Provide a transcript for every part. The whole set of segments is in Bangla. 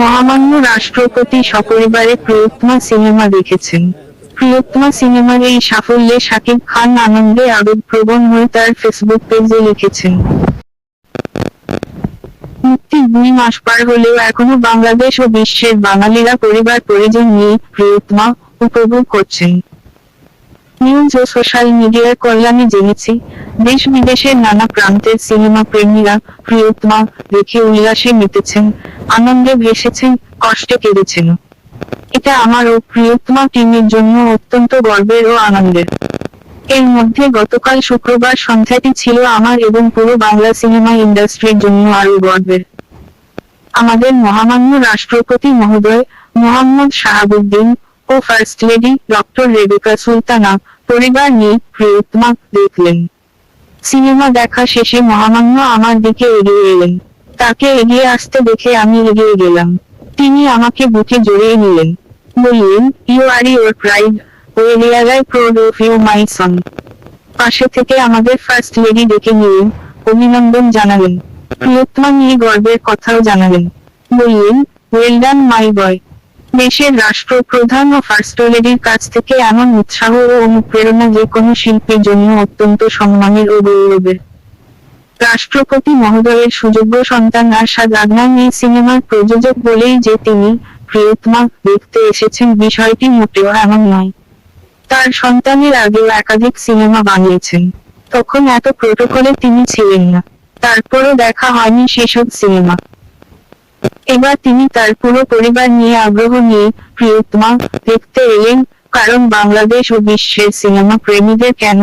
মহামান্য রাষ্ট্রপতি সপরিবারে প্রিয়তমা সিনেমা দেখেছেন। প্রিয়তমা সিনেমার এই সাফল্যে শাকিব খান আনন্দে আবেগ প্রবণ হয়ে তার ফেসবুক পেজে লিখেছেন। মুক্তি দুই মাস পার হলেও এখনও বাংলাদেশ ও বিশ্বের বাঙালিরা পরিবার পরিজন নিয়ে প্রিয়তমা উপভোগ করছেন। নিউজ ও সোশ্যাল মিডিয়ার কল্যাণে জেনেছি দেশ বিদেশের নানা প্রান্তের সিনেমা প্রেমীরা প্রিয়তমা দেখে উল্লাসে মেতেছেন, আনন্দে ভেসেছেন, কষ্টে কেঁদেছেন। এটা আমার ও প্রিয়তমা টিমের জন্য অত্যন্ত গর্বের ও আনন্দের। এর মধ্যে গতকাল শুক্রবার সন্ধ্যাটি ছিল আমার এবং পুরো বাংলা সিনেমা ইন্ডাস্ট্রির জন্য আরও গর্বের। আমাদের মহামান্য রাষ্ট্রপতি মহোদয়, মোহাম্মদ শাহাবুদ্দিন ও first lady doctor Rebeka Sultana, পরিবার নিয়ে প্রিয়তমা দেখলেন। সিনেমা দেখা শেষে মহামান্য আমার দিকে এগিয়ে এলেন। তাকে এগিয়ে আসতে দেখে আমি এগিয়ে গেলাম। তিনি আমাকে বুকে জড়িয়ে নিলেন। বললেন you are your pride O really proud of you my son. পাশে থেকে আমাদের ফার্স্ট লেডি ডেকে নিলেন অভিনন্দন জানালেন। প্রিয়তমা নিয়ে গর্বের কথাও জানালেন। বললেন ওয়েল ডান মাই বয় দেশের রাষ্ট্রপ্রধান ও ফার্স্ট লেডির কাছ থেকে এমন উৎসাহ ও অনুপ্রেরণা যে কোনো শিল্পীর জন্য অত্যন্ত সম্মানের ও গৌরবের। রাষ্ট্রপতি মহোদয়ের সুযোগ্য সন্তান আরশাদ আদনান এই সিনেমার প্রযোজক বলেই যে তিনি প্রিয়তমা দেখতে এসেছেন বিষয়টি মোটেও এমন নয়। তার সন্তানের আগেও একাধিক সিনেমা বানিয়েছেন। তখন এত প্রোটোকলে তিনি ছিলেন না। তারপরও দেখা হয়নি সেসব সিনেমা। এবার তিনি তার পুরো পরিবার নিয়ে আগ্রহ নিয়ে প্রিয়তমা দেখতে এলেন, কারণ বাংলাদেশ ও বিশ্বের সিনেমা প্রেমীদের কেন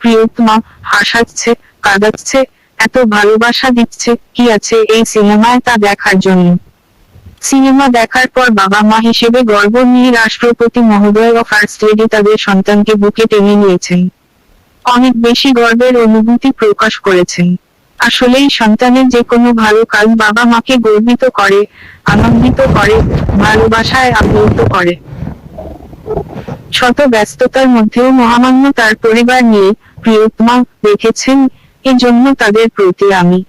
প্রিয়তমা হাসাচ্ছে, কাঁদাচ্ছে, এত ভালোবাসা দিচ্ছে কি আছে এই সিনেমায় তা দেখার জন্য? সিনেমা দেখার পর বাবা মা হিসেবে গর্ব নিয়ে রাষ্ট্রপতি মহোদয় ও ফার্স্ট লেডি তাদের সন্তানকে বুকে টেনে নিয়েছেন। অনেক বেশি গর্বের অনুভূতি প্রকাশ করেছেন। আসলেই সন্তানের যে কোনো ভালো কাজ বাবা মাকে গর্বিত করে, আনন্দিত করে, ভালোবাসায় আপ্লুত করে। শত ব্যস্ততার মধ্যেও মহামান্য তার পরিবার নিয়ে প্রিয়তমা দেখেছেন, এজন্য তাদের প্রতি আমি।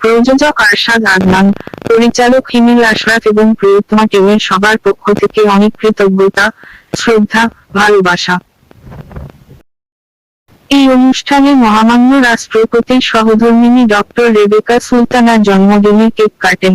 প্রযোজক আরশাদ আদনান পরিচালক হিমিল আশরাফ এবং প্রিয়তমা টিমের সবার পক্ষ থেকে অনেক কৃতজ্ঞতা, শ্রদ্ধা, ভালোবাসা। এই অনুষ্ঠানে মহামান্য রাষ্ট্রপতির সহধর্মিনী ডক্টর রেবেকা সুলতানা জন্মদিনে কেক কাটেন।